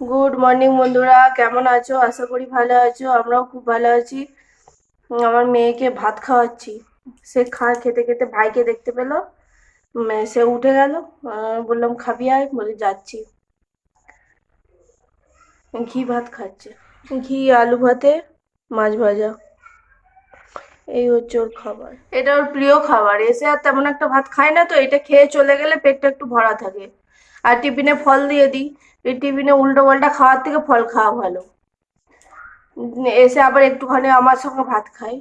Good morning বন্ধুরা। কেমন আছো? আশা করি ভালো আছো। আমরাও খুব ভালো আছি। আমার মেয়েকে ভাত খাওয়াচ্ছি। সে খা, খেতে খেতে ভাইকে দেখতে পেল। সে উঠে গেল। বললাম, খাবি আয়? বলে, যাচ্ছি। ঘি ভাত খাচ্ছে। ঘি, আলু ভাতে, মাছ ভাজা। এই হচ্ছে ওর খাবার। এটা ওর প্রিয় খাবার। এসে আর তেমন একটা ভাত খায় না তো। এটা খেয়ে চলে গেলে পেটটা একটু ভরা থাকে। আর টিফিনে ফল দিয়ে দিই। এই টিফিনে উল্টো পাল্টা খাওয়ার থেকে ফল খাওয়া ভালো। এসে আবার একটুখানি আমার সঙ্গে ভাত খায়।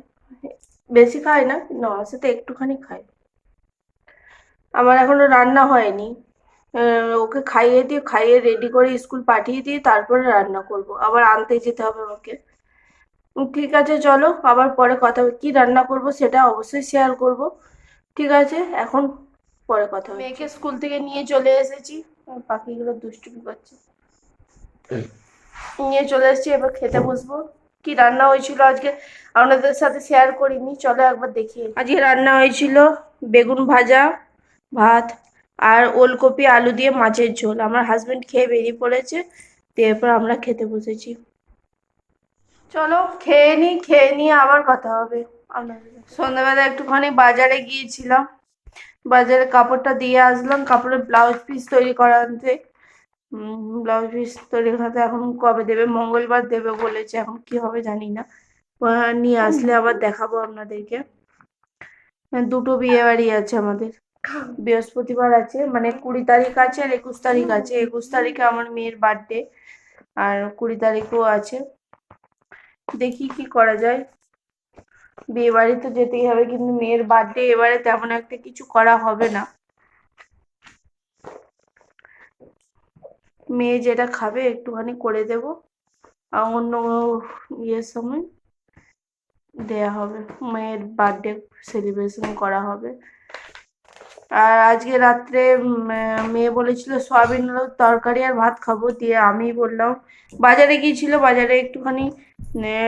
বেশি খায় না, কিন্তু আমার সাথে একটুখানি খায়। আমার এখনও রান্না হয়নি। ওকে খাইয়ে দিয়ে, খাইয়ে রেডি করে স্কুল পাঠিয়ে দিয়ে তারপরে রান্না করব। আবার আনতে যেতে হবে আমাকে। ঠিক আছে, চলো আবার পরে কথা কি রান্না করব সেটা অবশ্যই শেয়ার করব। ঠিক আছে, এখন পরে কথা হবে মেয়েকে স্কুল থেকে নিয়ে চলে এসেছি। আর পাখিগুলো দুষ্টুমি করছে। নিয়ে চলে এসেছি এবার খেতে বসবো। কি রান্না হয়েছিল আজকে? আপনাদের সাথে শেয়ার করিনি চলো একবার দেখি। আজকে রান্না হয়েছিল বেগুন ভাজা ভাত আর ওলকপি আলু দিয়ে মাছের ঝোল। আমার হাজবেন্ড খেয়ে বেরিয়ে পড়েছে দিয়ে এরপর আমরা খেতে বসেছি। চলো খেয়ে নি খেয়ে নিয়ে আবার কথা হবে। সন্ধ্যাবেলা একটুখানি বাজারে গিয়েছিলাম। বাজারে কাপড়টা দিয়ে আসলাম, কাপড়ের ব্লাউজ পিস তৈরি করাতে ব্লাউজ পিস তৈরি করাতে এখন কবে দেবে? মঙ্গলবার দেবে বলেছে, এখন কি হবে জানি না। নিয়ে আসলে আবার দেখাবো আপনাদেরকে। দুটো বিয়ে বাড়ি আছে আমাদের। বৃহস্পতিবার আছে মানে কুড়ি তারিখ আছে আর একুশ তারিখ আছে। একুশ তারিখে আমার মেয়ের বার্থডে আর কুড়ি তারিখও আছে। দেখি কি করা যায়। বিয়ে বাড়ি তো যেতেই হবে, কিন্তু মেয়ের বার্থডে এবারে তেমন একটা কিছু করা হবে না। মেয়ে যেটা খাবে একটুখানি করে দেব, আর অন্য ইয়ের সময় দেয়া হবে, মেয়ের বার্থডে সেলিব্রেশন করা হবে। আর আজকে রাত্রে মেয়ে বলেছিল সয়াবিন, তরকারি আর ভাত খাব, দিয়ে আমি বললাম বাজারে গিয়েছিল, বাজারে একটুখানি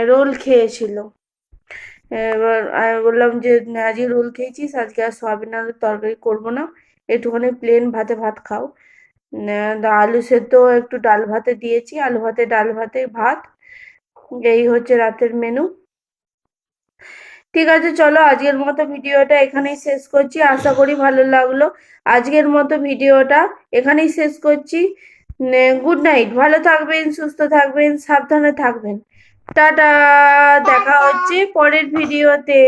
রোল খেয়েছিল। এবার আমি বললাম যে আজকে রোল খেয়েছিস, আজকে আর সয়াবিন আলুর তরকারি করব না। একটুখানি প্লেন ভাতে ভাত খাও। আলু সেদ্ধ একটু ডাল ভাতে দিয়েছি। আলু ভাতে, ডাল ভাতে, ভাত। এই হচ্ছে রাতের মেনু ঠিক আছে, চলো আজকের মতো ভিডিওটা এখানেই শেষ করছি। আশা করি ভালো লাগল। আজকের মতো ভিডিওটা এখানেই শেষ করছি। গুড নাইট ভালো থাকবেন, সুস্থ থাকবেন, সাবধানে থাকবেন। টাটা দেখা হচ্ছে পরের ভিডিওতে।